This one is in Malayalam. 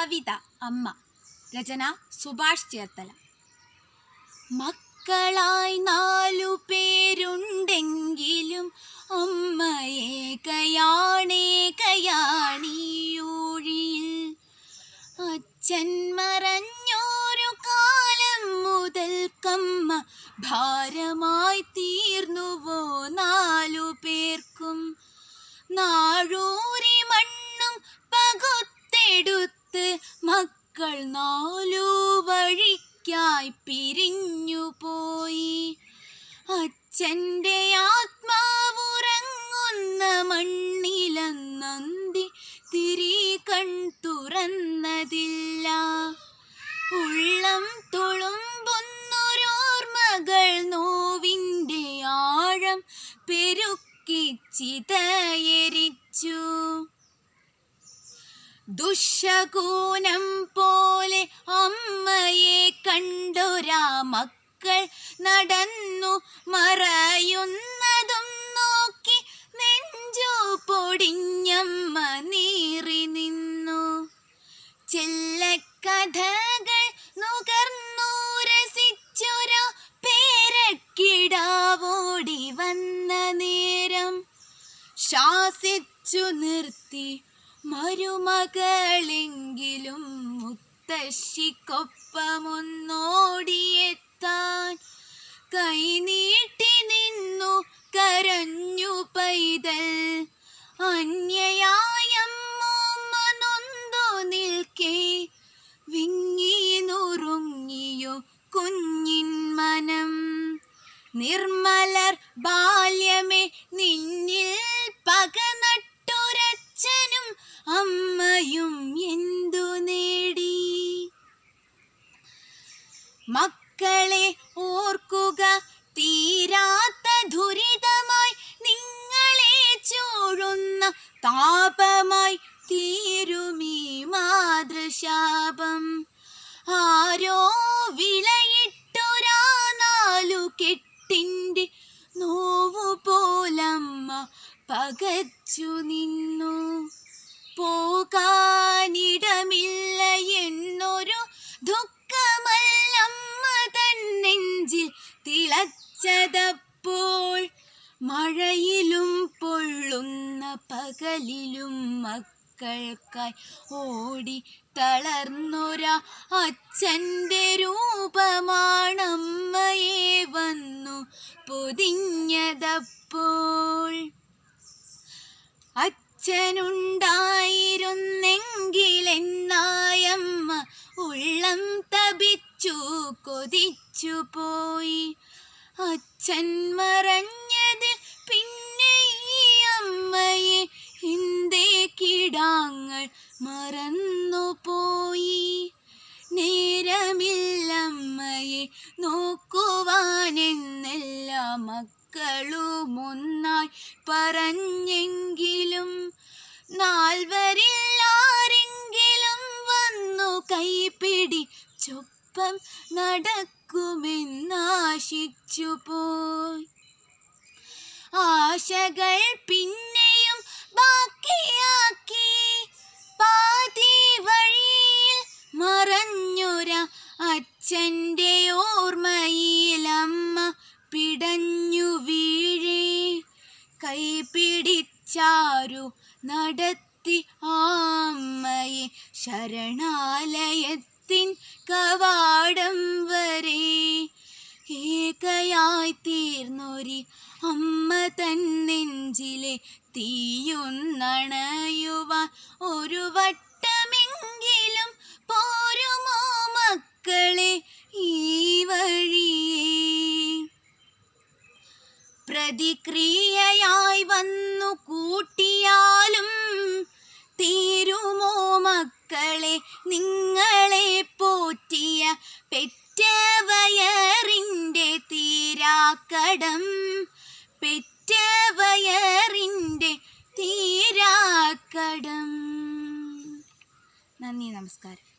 കവിത അമ്മ. രചന സുഭാഷ് ചേർത്തല. മക്കളായി നാലു പേരുണ്ടെങ്കിലും അമ്മയെ കയാണേ കയാണിയോഴിയിൽ അച്ഛൻ മറഞ്ഞോരു കാലം മുതൽ കമ്മ ഭാരമായി അച്ഛന്റെ ആത്മാവുറങ്ങുന്ന മണ്ണിലെന്നന്തി തിരി കൺ തുറന്നതില്ല. ഉള്ളം തുളുമ്പൊന്നൊരോർമകൾ നോവിന്റെ ആഴം പെരുക്കി ചിതയരിച്ചു. ദുഷകൂനം പോലെ അമ്മയെ കണ്ടൊരാ മക്കൾ നടന്നു മറയുന്നതും നോക്കി നെഞ്ചു പൊടിഞ്ഞമ്മ നീറി നിന്നു. ചെല്ലക്കഥകൾ നുകർന്നു രസിച്ചൊരു പേരക്കിടാവോടി വന്ന നേരം. ശാസിച്ചു നിർത്തി മരുമകളെങ്കിലും മുത്തശ്ശിക്കൊപ്പമൊന്നോടിയെത്താൻ കൈനീട്ടി നിന്നു കരഞ്ഞു പൈതൽ. അന്യയായമ്മൊന്നു നിൽക്കേ. വിങ്ങി നുറുങ്ങിയോ കുഞ്ഞിൻ മനം. നിർമ്മലർ ബാല്യമേ നിന്നിൽ പക നട്ടൊരച്ഛനും അമ്മയും എന്തു നേടി? മക്കളെ മാതൃശാപം ആരോ വിലയിട്ടൊരാ നാലു കെട്ടിന്റെ നോവു പോലമ്മ പകച്ചു നിന്നു. പോകാനിടമില്ല എന്നൊരു ദുഃഖമല്ലമ്മ തന്നെഞ്ചിൽ തിളച്ചതപ്പോൾ മഴയിലും പൊള്ളുന്ന പകലിലും മക്കൾക്കായി ഓടി തളർന്നൊര അച്ഛന്റെ രൂപമാണമ്മയെ വന്നു പൊതിഞ്ഞതപ്പോൾ. അച്ഛനുണ്ടായിരുന്നെങ്കിലെന്നായമ്മ ഉള്ളം തപിച്ചു കൊതിച്ചു പോയി അച്ഛൻ മറന്നു പോയി നേരമില്ലമ്മയെ നോക്കുവാനെന്നെല്ലാ മക്കളുമൊന്നായി പറഞ്ഞെങ്കിലും നാൽവരിൽ വന്നു കൈപിടി ചൊപ്പം നടക്കുമെന്നാശിച്ചു പോയി ആശകൾ പിന്നെയും ബാക്കിയാക്കി അച്ഛന്റെ ഓർമ്മയിലമ്മ പിടഞ്ഞു വീഴേ. കൈപിടിച്ചാരു നടത്തി ആമ്മയെ ശരണാലയത്തിൻ കവാടം വരെ. ഏകയായി തീർന്നൊരി അമ്മ തൻ നെഞ്ചിലെ തീയൊന്നണയുവാൻ ഒരു വട്ടമെങ്കിലും പോരുമോ മക്കളെ? പ്രതിക്രിയയായി വന്നു കൂട്ടിയാലും തീരുമോ മക്കളെ നിങ്ങളെ പോറ്റിയ പെറ്റവയറിന്റെ തീരാക്കടം? പെറ്റവയറിന്റെ തീരാക്കടം. നന്ദി നമസ്കാരം.